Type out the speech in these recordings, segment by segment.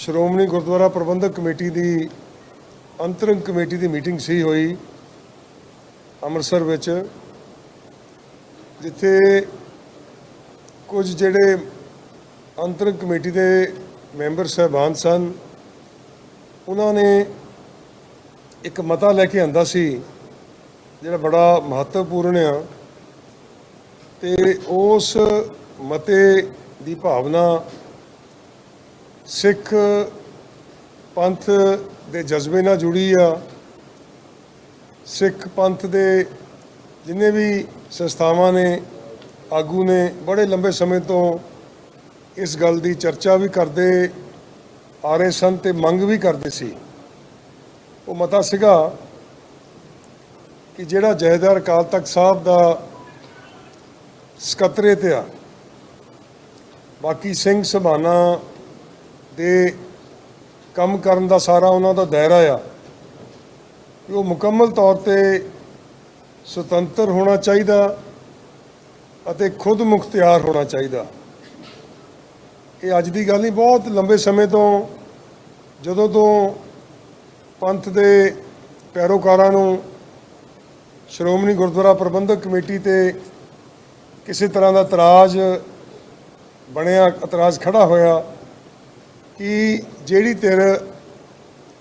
ਸ਼੍ਰੋਮਣੀ ਗੁਰਦੁਆਰਾ ਪ੍ਰਬੰਧਕ committee ਦੀ ਅੰਤਰੰਗ committee ਦੀ ਮੀਟਿੰਗ ਸੀ ਹੋਈ ਅੰਮ੍ਰਿਤਸਰ ਵਿੱਚ, ਜਿੱਥੇ ਕੁਝ ਜਿਹੜੇ ਅੰਤਰੰਗ ਕਮੇਟੀ ਦੇ ਮੈਂਬਰ ਸਹਿਬਾਨ ਸਨ, ਉਹਨਾਂ ਨੇ ਇੱਕ ਮਤਾ ਲੈ ਕੇ ਆਂਦਾ ਸੀ, ਜਿਹੜਾ ਬੜਾ ਮਹੱਤਵਪੂਰਨ ਆ, ਤੇ ਉਸ ਮਤੇ ਦੀ ਭਾਵਨਾ ਸਿੱਖ ਪੰਥ ਦੇ ਜਜ਼ਬੇ ਨਾਲ ਜੁੜੀ ਆ, ਸਿੱਖ ਪੰਥ ਦੇ ਜਿੰਨੇ ਵੀ ਸੰਸਥਾਵਾਂ ਨੇ, ਆਗੂ ਨੇ, ਬੜੇ ਲੰਬੇ ਸਮੇਂ ਤੋਂ ਇਸ ਗੱਲ ਦੀ ਚਰਚਾ ਵੀ ਕਰਦੇ, ਆ ਰਹੇ ਸਨ ਤੇ ਮੰਗ ਵੀ ਕਰਦੇ ਸੀ। ਉਹ ਮਤਾ ਸੀਗਾ ਕਿ ਜਿਹੜਾ ਜਹੇਦਾਰ ਅਕਾਲ ਤਖਤ ਸਾਹਿਬ ਦਾ ਸਕੱਤਰੇ 'ਤੇ ਆ, ਬਾਕੀ ਸਿੰਘ ਸਭਾਨਾ ਦੇ ਕੰਮ ਕਰਨ ਦਾ ਸਾਰਾ ਉਹਨਾਂ ਦਾ ਦਾਇਰਾ ਆ ਕਿ ਉਹ ਮੁਕੰਮਲ ਤੌਰ ਤੇ ਸੁਤੰਤਰ ਹੋਣਾ ਚਾਹੀਦਾ ਅਤੇ ਖੁਦ ਮੁਖਤਿਆਰ ਹੋਣਾ ਚਾਹੀਦਾ। ਇਹ ਅੱਜ ਦੀ ਗੱਲ ਨਹੀਂ, ਬਹੁਤ ਲੰਬੇ ਸਮੇਂ ਤੋਂ, ਜਦੋਂ ਤੋਂ ਪੰਥ ਦੇ ਪੈਰੋਕਾਰਾਂ ਨੂੰ ਸ਼੍ਰੋਮਣੀ ਗੁਰਦੁਆਰਾ ਪ੍ਰਬੰਧਕ ਕਮੇਟੀ ਤੇ ਕਿਸੇ ਤਰ੍ਹਾਂ ਦਾ ਇਤਰਾਜ਼ ਬਣਿਆ, ਇਤਰਾਜ਼ ਖੜਾ ਹੋਇਆ ਕਿ ਜਿਹੜੀ ਧਿਰ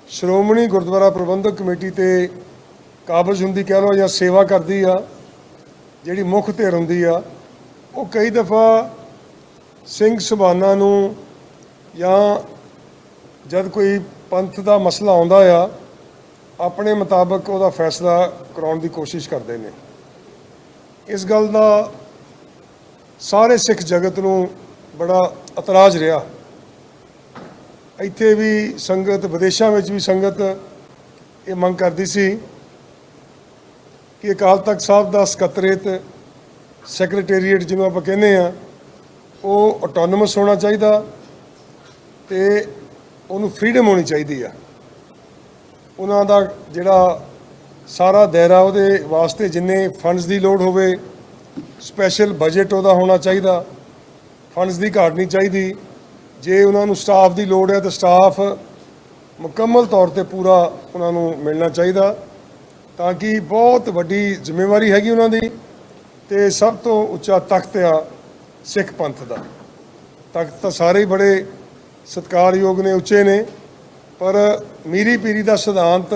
ਸ਼੍ਰੋਮਣੀ ਗੁਰਦੁਆਰਾ ਪ੍ਰਬੰਧਕ ਕਮੇਟੀ ਤੇ ਕਾਬਜ਼ ਹੁੰਦੀ ਕਹਿ ਲਓ ਜਾਂ ਸੇਵਾ ਕਰਦੀ ਆ, ਜਿਹੜੀ ਮੁੱਖ ਧਿਰ ਹੁੰਦੀ ਆ, ਉਹ ਕਈ ਦਫਾ ਸਿੰਘ ਸਭਾਨਾ ਨੂੰ ਜਾਂ ਜਦ ਕੋਈ ਪੰਥ ਦਾ ਮਸਲਾ ਆਉਂਦਾ ਆ, ਆਪਣੇ ਮੁਤਾਬਕ ਉਹਦਾ ਫੈਸਲਾ ਕਰਾਉਣ ਦੀ ਕੋਸ਼ਿਸ਼ ਕਰਦੇ ਨੇ। ਇਸ ਗੱਲ ਦਾ ਸਾਰੇ ਸਿੱਖ ਜਗਤ ਨੂੰ ਬੜਾ ਇਤਰਾਜ਼ ਰਿਹਾ। ਇੱਥੇ ਵੀ ਸੰਗਤ, ਵਿਦੇਸ਼ਾਂ ਵਿੱਚ ਵੀ ਸੰਗਤ ਇਹ ਮੰਗ ਕਰਦੀ ਸੀ ਕਿ ਅਕਾਲ ਤਖਤ ਸਾਹਿਬ ਦਾ ਸਕੱਤਰੇਤ ਸੈਕਟਰੀਏਟ ਜਿਹਨੂੰ ਆਪਾਂ ਕਹਿੰਦੇ ਆ ਉਹ ਆਟੋਨਮਸ ਹੋਣਾ ਚਾਹੀਦਾ ਤੇ ਉਹਨੂੰ ਫ੍ਰੀडम ਹੋਣੀ ਚਾਹੀਦੀ ਆ। ਉਹਨਾਂ ਦਾ ਜਿਹੜਾ ਸਾਰਾ ਦਾਇਰਾ ਉਹਦੇ ਵਾਸਤੇ ਜਿੰਨੇ ਫੰਡਸ ਦੀ ਲੋੜ ਹੋਵੇ ਸਪੈਸ਼ਲ ਬਜਟ ਉਹਦਾ ਹੋਣਾ ਚਾਹੀਦਾ ਫੰਡਸ ਦੀ ਘਾਟ ਨਹੀਂ ਚਾਹੀਦੀ। ਜੇ ਉਹਨਾਂ ਨੂੰ ਸਟਾਫ ਦੀ ਲੋੜ ਹੈ ਤਾਂ ਸਟਾਫ ਮੁਕੰਮਲ ਤੌਰ ਤੇ ਪੂਰਾ ਉਹਨਾਂ ਨੂੰ ਮਿਲਣਾ ਚਾਹੀਦਾ, ਤਾਂ ਕਿ ਬਹੁਤ ਵੱਡੀ ਜ਼ਿੰਮੇਵਾਰੀ ਹੈਗੀ ਉਹਨਾਂ ਦੀ ਤੇ ਸਭ ਤੋਂ ਉੱਚਾ ਤਖਤ ਆ ਸਿੱਖ ਪੰਥ ਦਾ। ਤਖਤ ਤਾਂ ਸਾਰੇ ਹੀ ਬੜੇ ਸਤਿਕਾਰਯੋਗ ਨੇ, ਉੱਚੇ ਨੇ, ਪਰ ਮੀਰੀ ਪੀਰੀ ਦਾ ਸਿਧਾਂਤ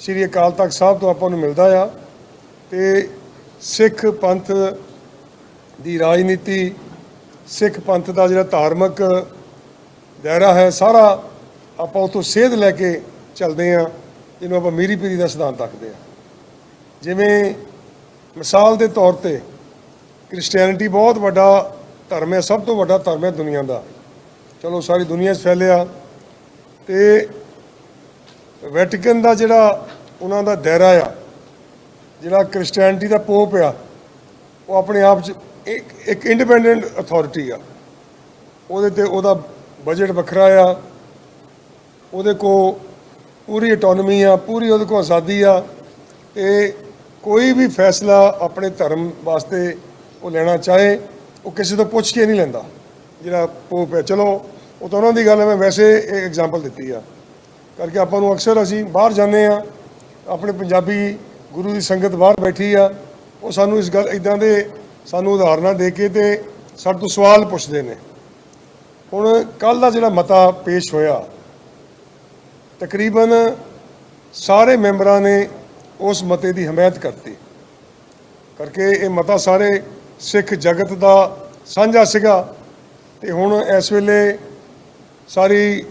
ਸ੍ਰੀ ਅਕਾਲ ਤਖਤ ਸਾਹਿਬ ਤੋਂ ਆਪਾਂ ਨੂੰ ਮਿਲਦਾ ਆ ਤੇ ਸਿੱਖ ਪੰਥ ਦੀ ਰਾਜਨੀਤੀ ਸਿੱਖ ਪੰਥ ਦਾ ਜਿਹੜਾ ਧਾਰਮਿਕ ਦਾਇਰਾ ਹੈ, ਸਾਰਾ ਆਪਾਂ ਉਤੋਂ ਸੇਧ ਲੈ ਕੇ ਚੱਲਦੇ ਆ ਜਿਹਨੂੰ ਆਪਾਂ ਮੀਰੀ ਪੀਰੀ ਦਾ ਸਿਧਾਂਤ ਰੱਖਦੇ ਆ ਜਿਵੇਂ ਮਿਸਾਲ ਦੇ ਤੌਰ ਤੇ ਕ੍ਰਿਸਚੀਅਨਿਟੀ ਬਹੁਤ ਵੱਡਾ ਧਰਮ ਹੈ, ਸਭ ਤੋਂ ਵੱਡਾ ਧਰਮ ਹੈ ਦੁਨੀਆ ਦਾ। ਚਲੋ, ਸਾਰੀ ਦੁਨੀਆ 'ਚ ਫੈਲਿਆ ਤੇ ਵੈਟੀਕਨ ਦਾ ਜਿਹੜਾ ਉਹਨਾਂ ਦਾ ਦਾਇਰਾ ਆ, ਜਿਹੜਾ ਕ੍ਰਿਸਚੀਅਨਿਟੀ ਦਾ ਪੋਪ ਆ, ਉਹ ਆਪਣੇ ਆਪ 'ਚ ਇੱਕ ਇੱਕ ਇੰਡੀਪੈਂਡੈਂਟ ਅਥਾਰਟੀ ਆ। ਉਹਦੇ ਤੇ ਉਹਦਾ ਬਜਟ ਵੱਖਰਾ ਆ। ਉਹਦੇ ਕੋ ਪੂਰੀ ਆਟੋਨਮੀ ਆ, ਪੂਰੀ ਉਹਦੇ ਕੋ ਆਜ਼ਾਦੀ ਆ। ਤੇ ਕੋਈ ਵੀ ਫੈਸਲਾ ਆਪਣੇ ਧਰਮ ਵਾਸਤੇ ਉਹ ਲੈਣਾ ਚਾਹੇ, ਉਹ ਕਿਸੇ ਤੋਂ ਪੁੱਛ ਕੇ ਨਹੀਂ ਲੈਂਦਾ। ਜਿਹੜਾ ਪੋਪ ਹੈ। ਚਲੋ, ਉਹ ਤਾਂ ਉਹਨਾਂ ਦੀ ਗੱਲ ਹੈ, ਮੈਂ ਵੈਸੇ ਇੱਕ ਐਗਜ਼ਾਮਪਲ ਦਿੱਤੀ ਆ। ਕਰਕੇ ਆਪਾਂ ਨੂੰ ਅਕਸਰ ਅਸੀਂ ਬਾਹਰ ਜਾਂਦੇ ਆ, ਆਪਣੇ ਪੰਜਾਬੀ ਗੁਰੂ ਦੀ ਸੰਗਤ ਬਾਹਰ ਬੈਠੀ ਆ। ਉਹ ਸਾਨੂੰ ਇਸ ਗੱਲ ਇਦਾਂ ਦੇ ਸਾਨੂੰ ਉਦਾਹਰਨਾਂ ਦੇ ਕੇ ਤੇ ਸਾਡੇ ਤੋਂ ਸਵਾਲ ਪੁੱਛਦੇ ਨੇ। ਹੁਣ ਕੱਲ ਦਾ ਜਿਹੜਾ ਮਤਾ ਪੇਸ਼ ਹੋਇਆ, ਤਕਰੀਬਨ ਸਾਰੇ ਮੈਂਬਰਾਂ ਨੇ ਉਸ ਮਤੇ ਦੀ ਹਮਾਇਤ ਕਰਤੀ। ਕਰਕੇ ਇਹ ਮਤਾ ਸਾਰੇ ਸਿੱਖ ਜਗਤ ਦਾ ਸਾਂਝਾ ਸੀਗਾ ਤੇ ਹੁਣ ਇਸ ਵੇਲੇ ਸਾਰੀ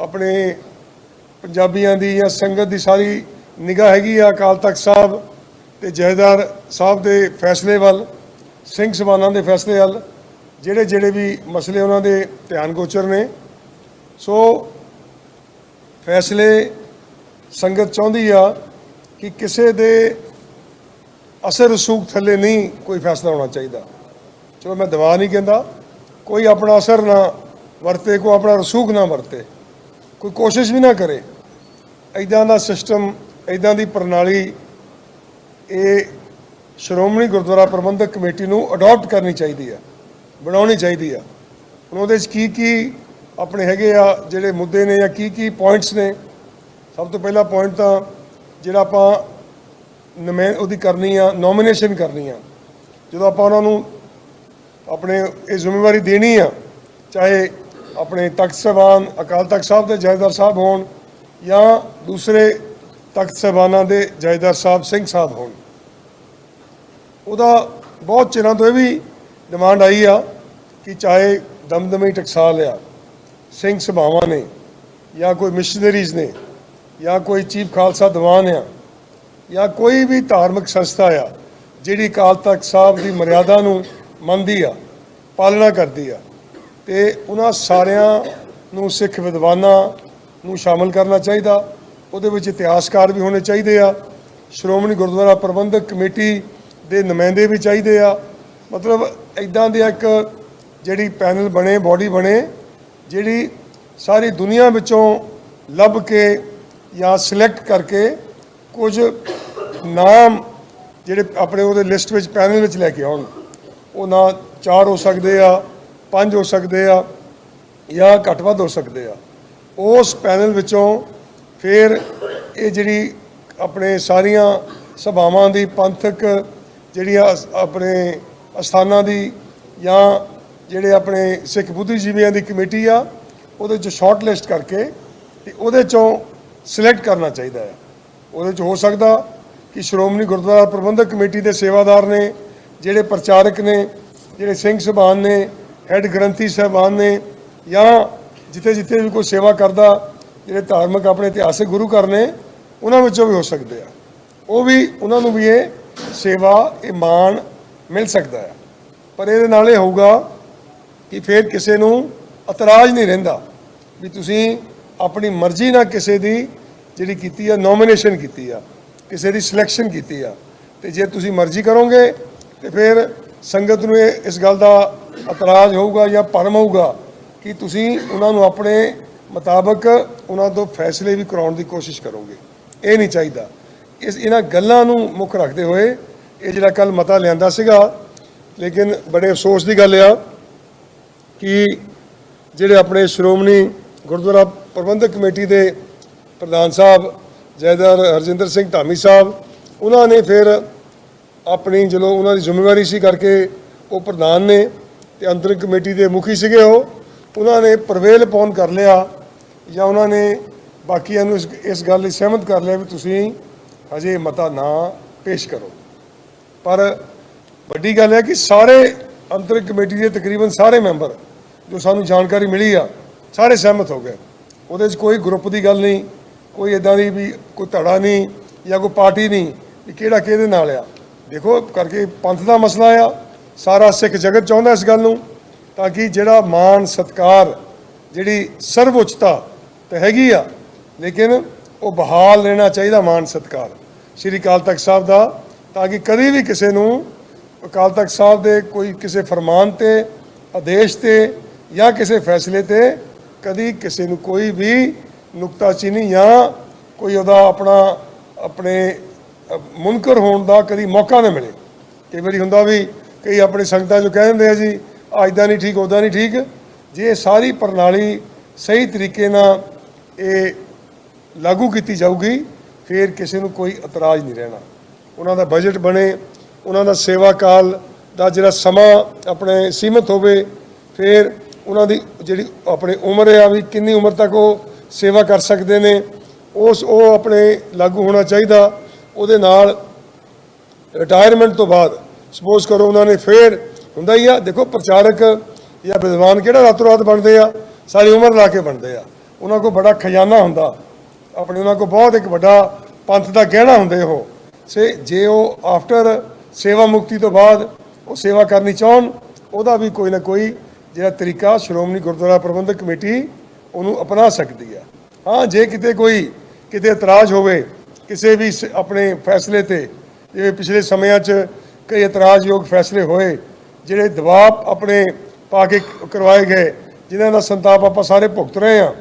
ਆਪਣੇ ਪੰਜਾਬੀਆਂ ਦੀ ਜਾਂ ਸੰਗਤ ਦੀ ਸਾਰੀ ਨਿਗਾਹ ਹੈਗੀ ਆ ਅਕਾਲ ਤਖਤ ਸਾਹਿਬ ਤੇ ਜਹੇਦਾਰ ਸਾਹਿਬ ਦੇ ਫੈਸਲੇ ਵੱਲ। ਸਿੰਘ ਸਭਾਨਾਂ ਦੇ ਫੈਸਲੇ ਵੱਲ ਜਿਹੜੇ ਜਿਹੜੇ ਵੀ ਮਸਲੇ ਉਹਨਾਂ ਦੇ ਧਿਆਨ ਗੋਚਰ ਨੇ। ਸੋ ਫੈਸਲੇ ਸੰਗਤ ਚਾਹੁੰਦੀ ਆ ਕਿ ਕਿਸੇ ਦੇ ਅਸਰ ਰਸੂਖ ਥੱਲੇ ਨਹੀਂ ਕੋਈ ਫੈਸਲਾ ਹੋਣਾ ਚਾਹੀਦਾ। ਚਲੋ ਮੈਂ ਦਵਾ ਨਹੀਂ ਕਹਿੰਦਾ, ਕੋਈ ਆਪਣਾ ਅਸਰ ਨਾ ਵਰਤੇ ਕੋ ਆਪਣਾ ਰਸੂਖ ਨਾ ਵਰਤੇ। ਕੋਈ ਕੋਸ਼ਿਸ਼ ਵੀ ਨਾ ਕਰੇ। ਐਦਾਂ ਦਾ ਸਿਸਟਮ ਐਦਾਂ ਦੀ ਪ੍ਰਣਾਲੀ ਇਹ ਸ਼੍ਰੋਮਣੀ ਗੁਰਦੁਆਰਾ ਪ੍ਰਬੰਧਕ ਕਮੇਟੀ ਨੂੰ ਅਡਾਪਟ ਕਰਨੀ ਚਾਹੀਦੀ ਆ ਬਣਾਉਣੀ ਚਾਹੀਦੀ ਆ ਹੁਣ ਉਹਦੇ 'ਚ ਕੀ ਕੀ ਆਪਣੇ ਹੈਗੇ ਆ, ਜਿਹੜੇ ਮੁੱਦੇ ਨੇ ਜਾਂ ਕੀ ਕੀ ਪੁਆਇੰਟਸ ਨੇ, ਸਭ ਤੋਂ ਪਹਿਲਾ ਪੁਆਇੰਟ ਤਾਂ ਜਿਹੜਾ ਆਪਾਂ ਨਮੇ, ਉਹਦੀ ਕਰਨੀ ਆ ਨੋਮੀਨੇਸ਼ਨ ਕਰਨੀ ਆ। ਜਦੋਂ ਆਪਾਂ ਉਹਨਾਂ ਨੂੰ ਆਪਣੇ ਇਹ ਜ਼ਿੰਮੇਵਾਰੀ ਦੇਣੀ ਆ, ਚਾਹੇ ਆਪਣੇ ਤਖਤ ਸਾਹਿਬਾਨ, ਅਕਾਲ ਤਖਤ ਸਾਹਿਬ ਦੇ ਜਾਇਦਾਰ ਸਾਹਿਬ ਹੋਣ ਜਾਂ ਦੂਸਰੇ ਤਖਤ ਸਾਹਿਬਾਨਾਂ ਦੇ ਜਾਇਦਾਰ ਸਾਹਿਬ ਸਿੰਘ ਸਾਹਿਬ ਹੋਣ। ਉਹਦਾ ਬਹੁਤ ਚਿਰਾਂ ਤੋਂ ਇਹ ਵੀ ਡਿਮਾਂਡ ਆਈ ਆ ਕਿ ਚਾਹੇ ਦਮਦਮੀ ਟਕਸਾਲ ਆ ਸਿੰਘ ਸਭਾਵਾਂ ਨੇ, ਜਾਂ ਕੋਈ ਮਿਸ਼ਨਰੀਜ਼ ਨੇ, ਜਾਂ ਕੋਈ ਚੀਫ ਖਾਲਸਾ ਦੀਵਾਨ ਆ, ਜਾਂ ਕੋਈ ਵੀ ਧਾਰਮਿਕ ਸੰਸਥਾ ਆ, ਜਿਹੜੀ ਅਕਾਲ ਤਖਤ ਸਾਹਿਬ ਦੀ ਮਰਿਆਦਾ ਨੂੰ ਮੰਨਦੀ ਆ, ਪਾਲਣਾ ਕਰਦੀ ਆ, ਤੇ ਉਹਨਾਂ ਸਾਰਿਆਂ ਨੂੰ ਸਿੱਖ ਵਿਦਵਾਨਾਂ ਨੂੰ ਸ਼ਾਮਲ ਕਰਨਾ ਚਾਹੀਦਾ, ਉਹਦੇ ਵਿੱਚ ਇਤਿਹਾਸਕਾਰ ਵੀ ਹੋਣੇ ਚਾਹੀਦੇ ਆ, ਸ਼੍ਰੋਮਣੀ ਗੁਰਦੁਆਰਾ ਪ੍ਰਬੰਧਕ ਕਮੇਟੀ ਦੇ ਨੁਮਾਇੰਦੇ ਵੀ ਚਾਹੀਦੇ ਆ। ਮਤਲਬ ਇਦਾਂ ਦੇ ਇੱਕ ਜਿਹੜੀ ਪੈਨਲ ਬਣੇ, ਬਾਡੀ ਬਣੇ, ਜਿਹੜੀ ਸਾਰੀ ਦੁਨੀਆ ਵਿੱਚੋਂ ਲੱਭ ਕੇ ਜਾਂ ਸਿਲੈਕਟ ਕਰਕੇ ਕੁਝ ਨਾਮ ਜਿਹੜੇ ਆਪਣੇ ਉਹਦੇ ਲਿਸਟ ਵਿੱਚ ਪੈਨਲ ਵਿੱਚ ਲੈ ਕੇ ਆਉਣ। ਉਹ ਨਾ ਚਾਰ ਹੋ ਸਕਦੇ ਆ, ਪੰਜ ਹੋ ਸਕਦੇ ਆ ਜਾਂ ਘੱਟ ਵੱਧ ਹੋ ਸਕਦੇ ਆ। ਉਸ ਪੈਨਲ ਵਿੱਚੋਂ ਫਿਰ ਇਹ ਜਿਹੜੀ ਆਪਣੇ ਸਾਰੀਆਂ ਸਭਾਵਾਂ ਦੀ ਪੰਥਕ ਜਿਹੜੀਆਂ ਅਸ- ਆਪਣੇ ਅਸਥਾਨਾਂ ਦੀ ਜਾਂ ਜਿਹੜੇ ਆਪਣੇ ਸਿੱਖ ਬੁੱਧੀਜੀਵੀਆਂ ਦੀ ਕਮੇਟੀ ਆ, ਉਹਦੇ ਚ ਸ਼ਾਰਟ ਲਿਸਟ ਕਰਕੇ ਤੇ ਉਹਦੇ ਚੋਂ ਸਿਲੈਕਟ ਕਰਨਾ ਚਾਹੀਦਾ ਹੈ। ਉਹਦੇ ਚ ਹੋ ਸਕਦਾ ਕਿ ਸ਼੍ਰੋਮਣੀ ਗੁਰਦੁਆਰਾ ਪ੍ਰਬੰਧਕ ਕਮੇਟੀ ਦੇ ਸੇਵਾਦਾਰ ਨੇ, ਜਿਹੜੇ ਪ੍ਰਚਾਰਕ ਨੇ, ਜਿਹੜੇ ਸਿੰਘ ਸਭਾਨ ਨੇ ਹੈੱਡ ਗ੍ਰੰਥੀ ਸਾਹਿਬਾਨ ਨੇ, ਜਾਂ ਜਿੱਥੇ ਜਿੱਥੇ ਵੀ ਕੋਈ ਸੇਵਾ ਕਰਦਾ, ਜਿਹੜੇ ਧਾਰਮਿਕ ਆਪਣੇ ਇਤਿਹਾਸਿਕ ਗੁਰੂ ਘਰ ਨੇ, ਉਹਨਾਂ ਵਿੱਚੋਂ ਵੀ ਹੋ ਸਕਦੇ ਆ। ਉਹ ਵੀ, ਉਹਨਾਂ ਨੂੰ ਵੀ ਇਹ ਸੇਵਾ ਇਹ ਮਾਣ ਮਿਲ ਸਕਦਾ ਹੈ। ਪਰ ਇਹਦੇ ਨਾਲ ਇਹ ਹੋਊਗਾ ਕਿ ਫਿਰ ਕਿਸੇ ਨੂੰ ਇਤਰਾਜ਼ ਨਹੀਂ ਰਹਿੰਦਾ ਵੀ ਤੁਸੀਂ ਆਪਣੀ ਮਰਜ਼ੀ ਨਾਲ ਕਿਸੇ ਦੀ ਜਿਹੜੀ ਕੀਤੀ ਆ ਨੋਮੀਨੇਸ਼ਨ ਕੀਤੀ ਆ, ਕਿਸੇ ਦੀ ਸਿਲੈਕਸ਼ਨ ਕੀਤੀ ਆ। ਤੇ ਜੇ ਤੁਸੀਂ ਮਰਜ਼ੀ ਕਰੋਗੇ, ਤੇ ਫਿਰ ਸੰਗਤ ਨੂੰ ਇਹ, ਇਸ ਗੱਲ ਦਾ ਇਤਰਾਜ਼ ਹੋਊਗਾ ਜਾਂ ਭਰਮ ਹੋਊਗਾ ਕਿ ਤੁਸੀਂ ਉਹਨਾਂ ਨੂੰ ਆਪਣੇ ਮੁਤਾਬਕ ਉਹਨਾਂ ਤੋਂ ਫੈਸਲੇ ਵੀ ਕਰਾਉਣ ਦੀ ਕੋਸ਼ਿਸ਼ ਕਰੋਗੇ। ਇਹ ਨਹੀਂ ਚਾਹੀਦਾ। ਇਸ ਇਹਨਾਂ ਗੱਲਾਂ ਨੂੰ ਮੁੱਖ ਰੱਖਦੇ ਹੋਏ ਇਹ ਜਿਹੜਾ ਕੱਲ ਮਤਾ ਲਿਆਂਦਾ ਸੀਗਾ, ਲੇਕਿਨ ਬੜੇ ਅਫਸੋਸ ਦੀ ਗੱਲ ਆ ਕਿ ਜਿਹੜੇ ਆਪਣੇ ਸ਼੍ਰੋਮਣੀ ਗੁਰਦੁਆਰਾ ਪ੍ਰਬੰਧਕ ਕਮੇਟੀ ਦੇ ਪ੍ਰਧਾਨ ਸਾਹਿਬ, ਜੈਦਰ ਹਰਜਿੰਦਰ ਸਿੰਘ ਧਾਮੀ ਸਾਹਿਬ, ਉਹਨਾਂ ਨੇ ਫਿਰ ਆਪਣੀ ਜਦੋਂ ਉਹਨਾਂ ਦੀ ਜ਼ਿੰਮੇਵਾਰੀ ਸੀ ਕਰਕੇ ਉਹ ਪ੍ਰਧਾਨ ਨੇ ਤੇ ਅੰਤਰਿਮ ਕਮੇਟੀ ਦੇ ਮੁਖੀ ਸੀਗੇ ਉਹ, ਉਹਨਾਂ ਨੇ ਪ੍ਰਵੇਲ ਪਾਉਣ ਕਰ ਲਿਆ ਜਾਂ ਉਹਨਾਂ ਨੇ ਬਾਕੀਆਂ ਨੂੰ ਇਸ- ਇਸ ਗੱਲ ਲਈ ਸਹਿਮਤ ਕਰ ਲਿਆ ਵੀ ਤੁਸੀਂ ਹਜੇ ਮਤਾ ਨਾ ਪੇਸ਼ ਕਰੋ। ਪਰ ਵੱਡੀ ਗੱਲ ਹੈ ਕਿ ਸਾਰੇ ਅੰਤਰਿਮ ਕਮੇਟੀ ਦੇ ਤਕਰੀਬਨ ਸਾਰੇ ਮੈਂਬਰ ਜੋ ਸਾਨੂੰ ਜਾਣਕਾਰੀ ਮਿਲੀ ਆ, ਸਾਰੇ ਸਹਿਮਤ ਹੋ ਗਏ। ਉਹਦੇ 'ਚ ਕੋਈ ਗਰੁੱਪ ਦੀ ਗੱਲ ਨਹੀਂ, ਕੋਈ ਇਦਾਂ ਦੀ ਵੀ ਕੋਈ ਧੜਾ ਨਹੀਂ ਜਾਂ ਕੋਈ ਪਾਰਟੀ ਨਹੀਂ ਵੀ ਕਿਹੜਾ ਕਿਹਦੇ ਨਾਲ ਆ। ਦੇਖੋ, ਕਰਕੇ ਪੰਥ ਦਾ ਮਸਲਾ ਆ, ਸਾਰਾ ਸਿੱਖ ਜਗਤ ਚਾਹੁੰਦਾ ਇਸ ਗੱਲ ਨੂੰ ਤਾਂ ਕਿ ਜਿਹੜਾ ਮਾਣ ਸਤਕਾਰ ਜਿਹੜੀ ਸਰਵਉੱਚਤਾ ਤਾਂ ਹੈਗੀ ਆ, ਲੇਕਿਨ ਉਹ ਬਹਾਲ ਰਹਿਣਾ ਚਾਹੀਦਾ ਮਾਣ ਸਤਕਾਰ। ਸ਼੍ਰੀ ਅਕਾਲ ਤਖਤ ਸਾਹਿਬ ਦਾ, ਤਾਂ ਕਿ ਕਦੀ ਵੀ ਕਿਸੇ ਨੂੰ ਅਕਾਲ ਤਖਤ ਸਾਹਿਬ ਦੇ ਕੋਈ ਕਿਸੇ ਫਰਮਾਨ ਤੇ, ਆਦੇਸ਼ ਤੇ ਜਾਂ ਕਿਸੇ ਫੈਸਲੇ ਤੇ ਕਦੀ ਕਿਸੇ ਨੂੰ ਕੋਈ ਵੀ ਨੁਕਤਾਚੀਨੀ ਜਾਂ ਕੋਈ ਉਹਦਾ ਆਪਣਾ, ਆਪਣੇ ਮੁਨਕਰ ਹੋਣ ਦਾ ਕਦੀ ਮੌਕਾ ਨਾ ਮਿਲੇ। ਕਈ ਵਾਰੀ ਹੁੰਦਾ ਵੀ ਕਈ ਆਪਣੇ ਸੰਗਤਾਂ ਜੋ ਕਹਿ ਦਿੰਦੇ ਆ ਜੀ ਆ ਇਦਾਂ ਨਹੀਂ ਠੀਕ ਉਦਾਂ ਨਹੀਂ ਠੀਕ। ਜੇ ਸਾਰੀ ਪ੍ਰਣਾਲੀ ਸਹੀ ਤਰੀਕੇ ਨਾਲ ਇਹ ਲਾਗੂ ਕੀਤੀ ਜਾਊਗੀ, ਫਿਰ ਕਿਸੇ ਨੂੰ ਕੋਈ ਇਤਰਾਜ਼ ਨਹੀਂ ਰਹਿਣਾ। ਉਹਨਾਂ ਦਾ ਬਜਟ ਬਣੇ, ਉਹਨਾਂ ਦਾ ਸੇਵਾ ਕਾਲ ਦਾ ਜਿਹੜਾ ਸਮਾਂ ਆਪਣੇ ਸੀਮਤ ਹੋਵੇ, ਫਿਰ ਉਹਨਾਂ ਦੀ ਜਿਹੜੀ ਆਪਣੇ ਉਮਰ ਆ ਵੀ ਕਿੰਨੀ ਉਮਰ ਤੱਕ ਉਹ ਸੇਵਾ ਕਰ ਸਕਦੇ ਨੇ, ਉਸ ਉਹ ਆਪਣੇ ਲਾਗੂ ਹੋਣਾ ਚਾਹੀਦਾ। ਉਹਦੇ ਨਾਲ ਰਿਟਾਇਰਮੈਂਟ ਤੋਂ ਬਾਅਦ ਸਪੋਜ਼ ਕਰੋ ਉਹਨਾਂ ਨੇ ਫੇਰ ਹੁੰਦਾ ਹੀ ਆ, ਦੇਖੋ ਪ੍ਰਚਾਰਕ ਜਾਂ ਵਿਦਵਾਨ ਕਿਹੜਾ ਰਾਤੋਂ ਰਾਤ ਬਣਦੇ ਆ, ਸਾਰੀ ਉਮਰ ਲਾ ਕੇ ਬਣਦੇ ਆ। ਉਹਨਾਂ ਕੋਲ ਬੜਾ ਖਜ਼ਾਨਾ ਹੁੰਦਾ। ਆਪਣੇ ਉਹਨਾਂ ਕੋਲ ਬਹੁਤ ਇੱਕ ਵੱਡਾ ਪੰਥ ਦਾ ਗਹਿਣਾ ਹੁੰਦੇ ਉਹ। ਸੇ ਜੇ ਉਹ ਆਫਟਰ ਸੇਵਾ ਮੁਕਤੀ ਤੋਂ ਬਾਅਦ ਉਹ ਸੇਵਾ ਕਰਨੀ ਚਾਹਣ, ਉਹਦਾ ਵੀ ਕੋਈ ਨਾ ਕੋਈ ਜਿਹੜਾ ਤਰੀਕਾ ਸ਼੍ਰੋਮਣੀ ਗੁਰਦੁਆਰਾ ਪ੍ਰਬੰਧਕ ਕਮੇਟੀ ਉਹਨੂੰ ਅਪਣਾ ਸਕਦੀ ਆ ਹਾਂ, ਜੇ ਕਿਤੇ ਕੋਈ ਕਿਤੇ ਇਤਰਾਜ਼ ਹੋਵੇ, ਕਿਸੇ ਵੀ ਸ- ਆਪਣੇ ਫੈਸਲੇ ਤੇ, ਜਿਵੇਂ ਪਿਛਲੇ ਸਮਿਆਂ 'ਚ ਕਈ ਇਤਰਾਜ਼ਯੋਗ ਫੈਸਲੇ ਹੋਏ, ਜਿਹੜੇ ਦਬਾਅ ਆਪਣੇ ਪਾ ਕੇ ਕਰਵਾਏ ਗਏ, ਜਿਨ੍ਹਾਂ ਦਾ ਸੰਤਾਪ ਆਪਾਂ ਸਾਰੇ ਭੁਗਤ ਰਹੇ ਆ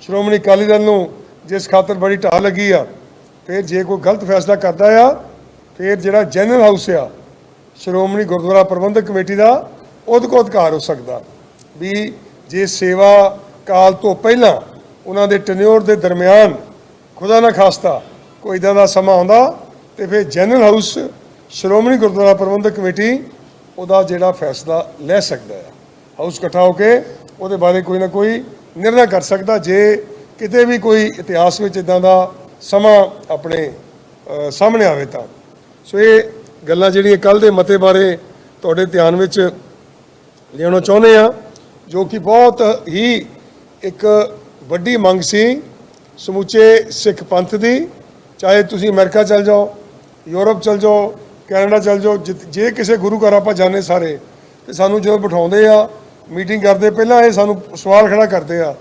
ਸ਼੍ਰੋਮਣੀ ਅਕਾਲੀ ਦਲ ਨੂੰ ਜਿਸ ਖਾਤਰ ਬੜੀ ਢਾਹ ਲੱਗੀ ਆ ਫਿਰ ਜੇ ਕੋਈ ਗਲਤ ਫੈਸਲਾ ਕਰਦਾ ਆ ਫਿਰ ਜਿਹੜਾ ਜਨਰਲ ਹਾਊਸ ਆ, ਸ਼੍ਰੋਮਣੀ ਗੁਰਦੁਆਰਾ ਪ੍ਰਬੰਧਕ ਕਮੇਟੀ ਦਾ, ਉਹਦੇ ਕੋਲ ਅਧਿਕਾਰ ਹੋ ਸਕਦਾ। ਵੀ ਜੇ ਸੇਵਾ ਕਾਲ ਤੋਂ ਪਹਿਲਾਂ ਉਹਨਾਂ ਦੇ ਟੈਨਿਓਰ ਦੇ ਦਰਮਿਆਨ ਖੁਦਾ ਨਾ ਖਾਸਤਾ ਕੋਈ ਇਦਾਂ ਦਾ ਸਮਾਂ ਆਉਂਦਾ, ਤੇ ਫਿਰ general house, Shiromani Gurdwara Parbandhak committee ਉਹਦਾ ਜਿਹੜਾ ਫੈਸਲਾ ਲੈ ਸਕਦਾ ਹੈ ਹਾਊਸ ਇਕੱਠਾ ਹੋ ਕੇ ਉਹਦੇ ਬਾਰੇ ਕੋਈ ਨਾ ਕੋਈ ਨਿਰਣਾ ਕਰ ਸਕਦਾ, ਜੇ ਕਿਤੇ ਵੀ ਕੋਈ ਇਤਿਹਾਸ ਵਿੱਚ ਇਦਾਂ ਦਾ ਸਮਾਂ ਆਪਣੇ ਸਾਹਮਣੇ ਆਵੇ ਤਾਂ। ਸੋ ਇਹ ਗੱਲਾਂ ਜਿਹੜੀਆਂ ਕੱਲ ਦੇ ਮਤੇ ਬਾਰੇ ਤੁਹਾਡੇ ਧਿਆਨ ਵਿੱਚ ਲਿਆਉਣਾ ਚਾਹੁੰਦੇ ਆ ਜੋ ਕਿ ਬਹੁਤ ਹੀ ਇੱਕ ਵੱਡੀ ਮੰਗ ਸੀ ਸਮੁੱਚੇ ਸਿੱਖ ਪੰਥ ਦੀ। ਚਾਹੇ ਤੁਸੀਂ ਅਮਰੀਕਾ ਚਲ ਜਾਓ, ਯੂਰਪ ਚਲ ਜਾਓ, ਕੈਨੇਡਾ ਚਲ ਜਾਓ, ਜਿਤ- ਜੇ ਕਿਸੇ ਗੁਰੂ ਘਰ ਆਪਾਂ ਜਾਣੇ ਸਾਰੇ, ਤੇ ਸਾਨੂੰ ਜਦੋਂ ਬਿਠਾਉਂਦੇ ਆ, ਮੀਟਿੰਗ ਕਰਦੇ, ਪਹਿਲਾਂ ਇਹ ਸਾਨੂੰ ਸਵਾਲ ਖੜਾ ਕਰਦੇ ਆ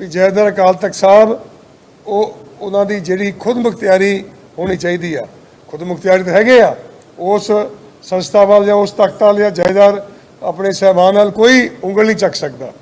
ਵੀ ਜੈਦਰ ਅਕਾਲ ਤਖਤ ਸਾਹਿਬ, ਉਹ ਉਹਨਾਂ ਦੀ ਜਿਹੜੀ ਖੁਦ ਮੁਖਤਿਆਰੀ ਹੋਣੀ ਚਾਹੀਦੀ ਆ। ਖੁਦ ਮੁਖਤਿਆਰੀ ਤਾਂ ਹੈਗੇ ਆ। ਉਸ ਸੰਸਥਾ ਵੱਲ ਜਾਂ ਉਸ ਤਖਤ ਵੱਲ ਜਾਂ ਜਾਇਦਾਰ ਆਪਣੇ ਸਹਿਬਾਨ ਨਾਲ ਕੋਈ ਉਂਗਲ ਨਹੀਂ ਚੱਕ ਸਕਦਾ।